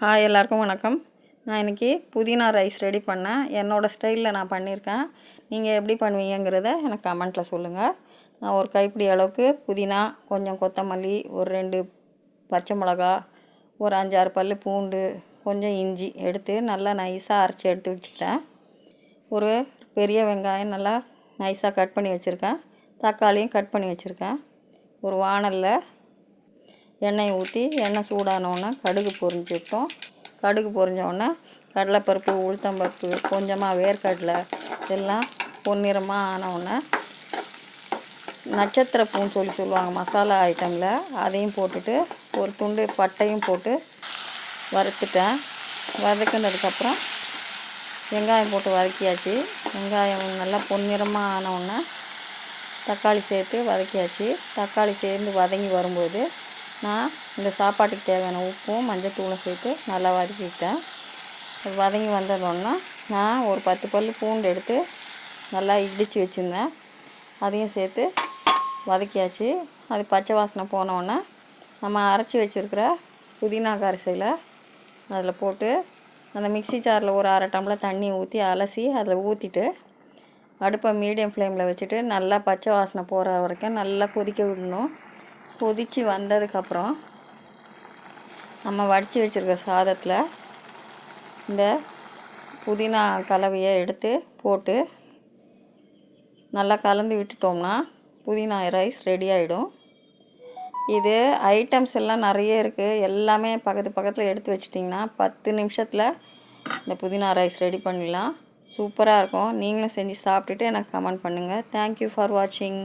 Hi எல்லாருக்கும் வணக்கம். நான் இன்றைக்கி புதினா ரைஸ் ரெடி பண்ணேன். என்னோடய ஸ்டைலில் நான் பண்ணியிருக்கேன். நீங்கள் எப்படி பண்ணுவீங்கங்கிறத எனக்கு கமெண்ட்டில் சொல்லுங்கள் நான் ஒரு கைப்பிடி அளவுக்கு புதினா கொஞ்சம் கொத்தமல்லி ஒரு ரெண்டு பச்சை மிளகா ஒரு அஞ்சாறு பல் பூண்டு கொஞ்சம் இஞ்சி எடுத்து நல்லா நைஸாக அரைச்சி எடுத்து வச்சுக்கிட்டேன். ஒரு பெரிய வெங்காயம் நல்லா நைஸாக கட் பண்ணி வச்சுருக்கேன். தக்காளியும் கட் பண்ணி வச்சுருக்கேன். ஒரு வானலில் எண்ணெய் ஊற்றி எண்ணெய் சூடானோடனே கடுகு பொரிஞ்சிட்டோம் கடுகு பொரிஞ்சோடனே கடலைப்பருப்பு உளுத்தம்பருப்பு கொஞ்சமாக வேர்க்கடலை எல்லாம் பொன்னிறமாக ஆனவுடனே நட்சத்திர பூன்னு சொல்லி சொல்லுவாங்க மசாலா ஐட்டமில் அதையும் போட்டுட்டு ஒரு துண்டு பட்டையும் போட்டு வறுத்துட்டேன். வதக்குனதுக்கப்புறம் வெங்காயம் போட்டு வதக்கியாச்சு. வெங்காயம் நல்லா பொன்னிறமாக ஆனவுடனே தக்காளி சேர்த்து வதக்கியாச்சு. தக்காளி சேர்ந்து வதங்கி வரும்போது நான் இந்த சாப்பாட்டுக்கு தேவையான உப்பும் மஞ்சத்தூளும் சேர்த்து நல்லா வதக்கிக்கிட்டேன். வதங்கி வந்ததோன்னா நான் ஒரு பத்து பல் பூண்டு எடுத்து நல்லா இடித்து வச்சுருந்தேன். அதையும் சேர்த்து வதக்கியாச்சு. அது பச்சை வாசனை போனோடனே நம்ம அரைச்சி வச்சுருக்கிற புதினா கரைசையில் அதில் போட்டு அந்த மிக்சி ஜாரில் ஒரு அரை டம்ளர் தண்ணி ஊற்றி அலசி அதில் ஊற்றிட்டு அடுப்பை மீடியம் ஃப்ளேமில் வச்சுட்டு நல்லா பச்சை வாசனை போகிற வரைக்கும் நல்லா கொதிக்க விடணும். கொதித்து வந்ததுக்கப்புறம் நம்ம வடித்து வச்சுருக்க சாதத்தில் இந்த புதினா கலவையை எடுத்து போட்டு நல்லா கலந்து விட்டுட்டோம்னா புதினா ரைஸ் ரெடி ஆகிடும் இது ஐட்டம்ஸ் எல்லாம் நிறைய இருக்குது எல்லாமே பக்கத்து பக்கத்தில் எடுத்து வச்சிட்டிங்கன்னா பத்து நிமிஷத்தில் இந்த புதினா ரைஸ் ரெடி பண்ணிடலாம். சூப்பராக இருக்கும். நீங்களும் செஞ்சு சாப்பிட்டுட்டு எனக்கு கமெண்ட் பண்ணுங்கள் தேங்க்யூ ஃபார் வாட்சிங்